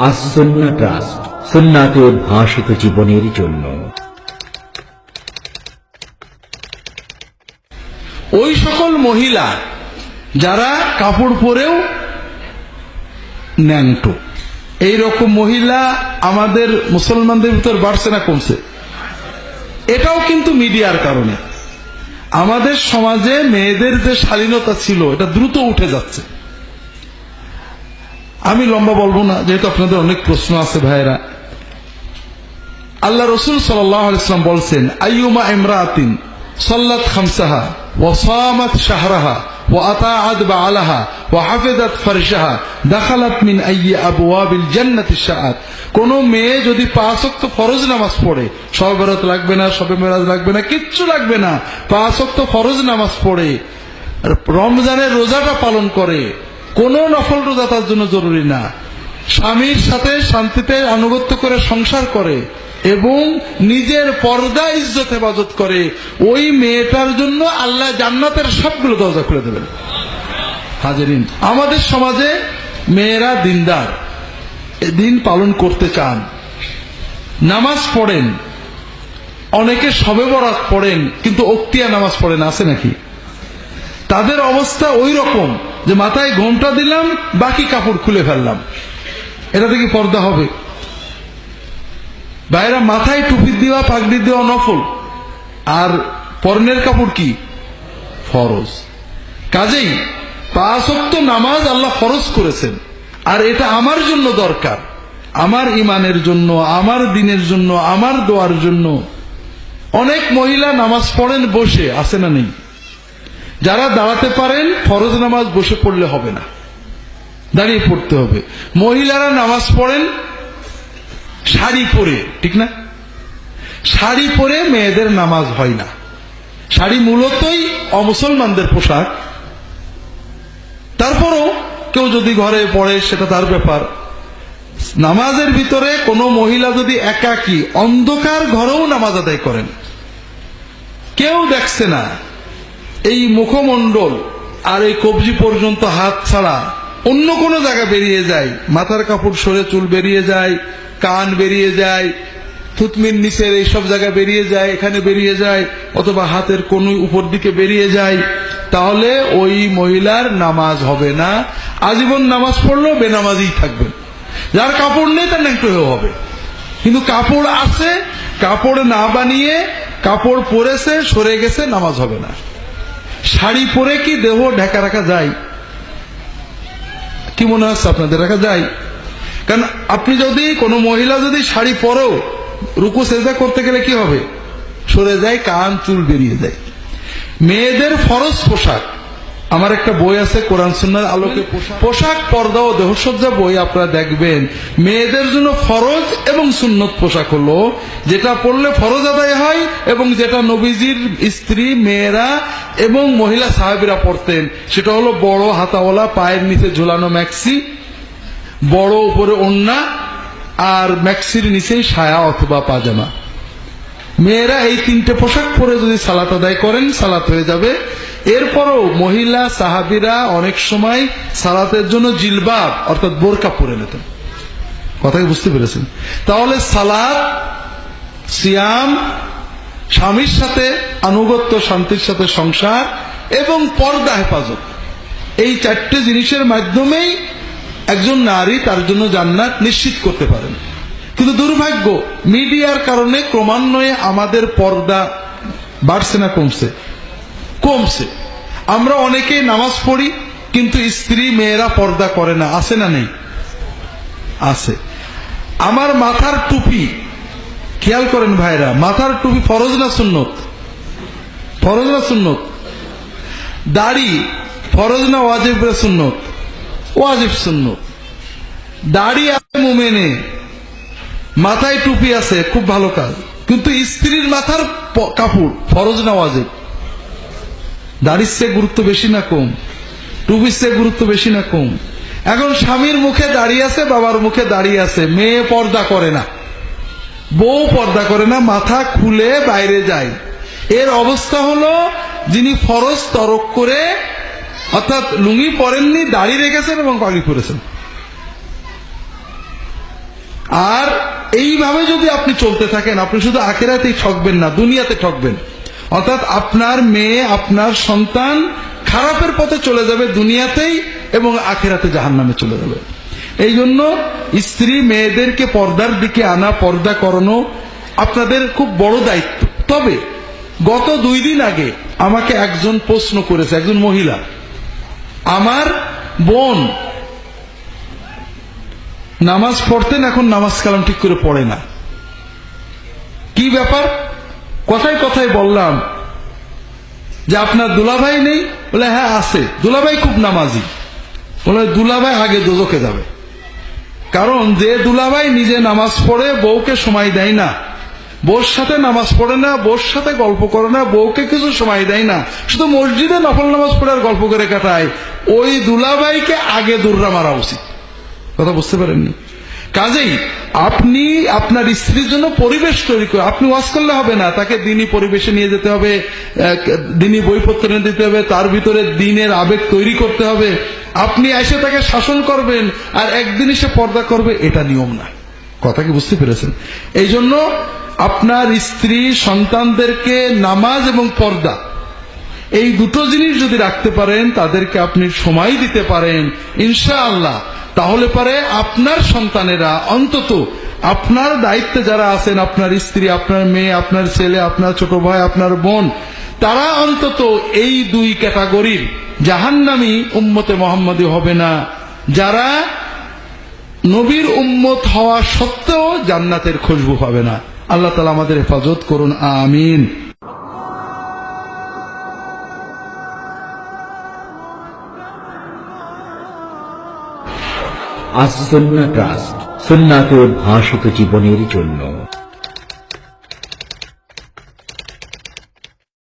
আসন্না trust সুন্নাতে উদ্ভাসিত জীবনের জন্য। ওই সকল মহিলা যারা কাপড় পরেও ন্যাংটো এই রকম মহিলা আমাদের মুসলমানদের ভিতর বাড়ছে না কমছে। এটাও কিন্তু মিডিয়ার কারণে। আমাদের সমাজে মেয়েদের যে শালীনতা ছিল, এটা দ্রুত উঠে যাচ্ছে। আমি লম্বা বলব না, যেহেতু আপনাদের অনেক প্রশ্ন আছে ভাইরা আল্লাহ রসুল সাল্লাম বলছেন, আইয়ুমা ইমরাতিন সল্লাত খামসাহা ওয়াসামাত শাহরাহা। وأطاعت بعلها وحفظت فرشها دخلت من أي أبواب الجنة الشاءت কোন মেয়ে যদি পাঁচ ওয়াক্ত ফরজ নামাজ পড়ে সবে বেরত লাগবে না সবে মেরাজ লাগবে না কিচ্ছু লাগবে না পাঁচ ওয়াক্ত ফরজ নামাজ পড়ে রমজানের রোজাটা পালন করে কোন নফল রোজা তার জন্য জরুরি না স্বামীর সাথে শান্তিতে আনুগত্য করে সংসার করে এবং নিজের পর্দা ইজ্জত হেফাজত করে, ওই মেয়েটার জন্য আল্লাহ জান্নাতের সবগুলো দরজা খুলে দেবেন। হাজারিন, আমাদের সমাজে মেয়েরা দিনদার, দিন পালন করতে চান, নামাজ পড়েন, অনেকে সবে বরাত পড়েন, কিন্তু অক্তিয়া নামাজ পড়েন, আছে নাকি? তাদের অবস্থা ওই রকম যে মাথায় ঘোমটা দিলাম, বাকি কাপড় খুলে ফেললাম। এটা থেকে পর্দা হবে। বাইরা মাথায় টুপি দেওয়া, পাগড়ি দেওয়া নফল। আর পরনের কাপড় কি? ফরজ। কাজেই পাঁচক্ত নামাজ আল্লাহ ফরজ করেছেন। আর এটা আমার জন্য দরকার। আমার ইমানের জন্য, আমার দিনের জন্য, আমার দোয়ার জন্য। অনেক মহিলা নামাজ পড়েন, বসে, আছে না নেই? যারা দাঁড়াতে পারেন, ফরজ নামাজ বসে পড়লে হবে না। দাঁড়িয়ে পড়তে হবে। মহিলারা নামাজ পড়েন শাড়ি পরে, ঠিক না? শাড়ি পরে মেয়েদের নামাজ হয় না। শাড়ি মূলতই অমুসলমানদের পোশাক। তারপরও কেউ যদি ঘরে পড়ে, সেটা তার ব্যাপার। নামাজের ভিতরে কোনো মহিলা যদি একাকী, অন্ধকার ঘরেও নামাজ আদায় করেন। কেউ দেখছে না, এই মুখমণ্ডল আর এই কবজি পর্যন্ত হাত ছাড়া অন্য কোনো জায়গা বেরিয়ে যায়। মাথার কাপড় সরে চুল বেরিয়ে যায় কান বেরিয়ে যায় থুতমির নিচের এইসব জায়গা বেরিয়ে যায়, এখানে বেরিয়ে যায়, অথবা হাতের কোন উপর দিকে বেরিয়ে যায়, তাহলে ওই মহিলার নামাজ হবে না। আজীবন নামাজ পড়লেও বেনামাজই থাকবেন। যার কাপড় নেই তার ন্যাংটো হবে। কিন্তু কাপড় আছে, কাপড় না বানিয়ে কাপড় পরেছে, সরে গেছে, নামাজ হবে না। শাড়ি পরে কি দেহ ঢাকা রাখা যায়? কি মনে হচ্ছে আপনাদের? রাখা যায়? কারণ আপনি যদি কোনো মহিলা যদি শাড়ি পরো রুকু সেজা করতে গেলে কি হবে? সরে যায় কান চুল বেরিয়ে যায়। মেয়েদের ফরজ পোশাক। আমার একটা বই আছে কোরআন সুন্নার আলোকে পোশাক পর্দা ও দেহসজ্জা বই আপনারা দেখবেন। মেয়েদের জন্য ফরজ এবং সুন্নত পোশাক হলো যেটা পড়লে ফরজ আদায় হয় এবং যেটা নবীজির স্ত্রী মেয়েরা এবং মহিলা সাহেবেরা পড়তেন সেটা হলো বড় হাতাওয়ালা পায়ের নিচে ঝুলানো ম্যাক্সি বড় উপরে ওন্না আর ম্যাক্সির নিচেই সায়া অথবা পাজামা। মেয়েরা এই তিনটে পোশাক পরে যদি সালাত আদায় করেন, সালাত হয়ে যাবে। এরপরও মহিলা, সাহাবিরা অনেক সময় সালাতের জন্য জিলবাব, অর্থাৎ বোরকা পরে নিতেন। কথাকে বুঝতে পেরেছেন? তাহলে সালাত, সিয়াম, স্বামীর সাথে আনুগত্য, শান্তির সাথে সংসার এবং পর্দা হেফাজত। এই চারটে জিনিসের মাধ্যমেই একজন নারী তার জন্য জান্নাত নিশ্চিত করতে পারেন। কিন্তু দুর্ভাগ্য, মিডিয়ার কারণে ক্রমান্বয়ে আমাদের পর্দা বাড়ছে না, কমছে। কমছে। আমরা অনেকেই নামাজ পড়ি, কিন্তু স্ত্রী মেয়েরা পর্দা করে না। আছে না নেই? আছে। আমার মাথার টুপি, খেয়াল করেন ভাইরা, মাথার টুপি ফরজ না সুন্নত? ফরজ না সুন্নত? দাড়ি ফরজ না ওয়াজিব সুন্নত? ওয়াজিব সুন্নত। দাড়ি আছে মোমেনে, মাথায় টুপি আছে, খুব ভালো কাজ। কিন্তু স্ত্রীর মাথার কাপড়, ফরজ না ওয়াজিব। দাড়ির চেয়ে গুরুত্ব বেশি না কম, টুপির চেয়ে গুরুত্ব বেশি না কম। এখন স্বামীর মুখে দাঁড়িয়ে আছে, বাবার মুখে দাঁড়িয়ে আছে, মেয়ে পর্দা করে না। বউ পর্দা করে না, মাথা খুলে বাইরে যায়। এর অবস্থা হলো, যিনি ফরজ তরক করে অর্থাৎ লুঙ্গি পরেননি, দাড়ি রেখেছেন এবং পাগড়ি পরেছেন। আর এইভাবে যদি আপনি চলতে থাকেন, আপনি শুধু আখেরাতেই ঠকবেন না, দুনিয়াতে ঠকবেন। অর্থাৎ আপনার মেয়ে, আপনার সন্তান খারাপের পথে চলে যাবে দুনিয়াতেই এবং আখেরাতে জাহান নামে চলে যাবে। এই জন্য স্ত্রী মেয়েদেরকে পর্দার দিকে আনা, পর্দা করানো আপনাদের খুব বড় দায়িত্ব। তবে গত দুই দিন আগে আমাকে একজন প্রশ্ন করেছে, একজন মহিলা। আমার বোন। নামাজ পড়তেন, এখন নামাজ কালাম ঠিক করে পড়ে না। কি ব্যাপার? কথায় কথায় বললাম যে আপনার দুলাভাই নেই? বলে হ্যাঁ আছে। দুলাভাই খুব নামাজি। বলে, দুলাভাই আগে দোজকে যাবে। কারণ যে দুলাভাই নিজে নামাজ পড়ে, বউকে সময় দেয় না। বউর সাথে নামাজ পড়ে না, বউর সাথে গল্প করে না, বউকে কিছু সময় দেয় না। শুধু মসজিদে নফল নামাজ পড়ে আর গল্প করে কাটায়। ওই দুলাভাইকে আগে দুর্রা মারা উচিত। কথা বুঝতে পারেননি? কাজেই আপনি আপনার স্ত্রীর জন্য পরিবেশ তৈরি করে, আপনি ওয়াজ করলে হবে না, তাকে দিনই পরিবেশে নিয়ে যেতে হবে দিনই বইপত্র দিতে হবে, তার ভিতরে দিনের আবেগ তৈরি করতে হবে। আপনি এসে তাকে শাসন করবেন, আর একদিন এসে পর্দা করবে, এটা নিয়ম না। কথা কি বুঝতে পেরেছেন? এই জন্য আপনার স্ত্রী সন্তানদেরকে নামাজ এবং পর্দা। এই দুটো জিনিস যদি রাখতে পারেন, তাদেরকে আপনি সময় দিতে পারেন, ইনশাআল্লাহ। তাহলে পারে আপনার সন্তানেরা অন্তত আপনার দায়িত্বে যারা আছেন, আপনার স্ত্রী, আপনার মেয়ে, আপনার ছেলে, আপনার ছোট ভাই, আপনার বোন, তারা অন্তত এই দুই ক্যাটাগরির জাহান্নামী উম্মতে মোহাম্মদী হবে না। যারা নবীর উম্মত হওয়া সত্ত্বেও জান্নাতের খুশবু হবে না। আল্লাহ তালা আমাদের হেফাজত করুন আমিন। আসন্না ট্রাস্ট সুন্নাতে ভাষিত জীবনের জন্য।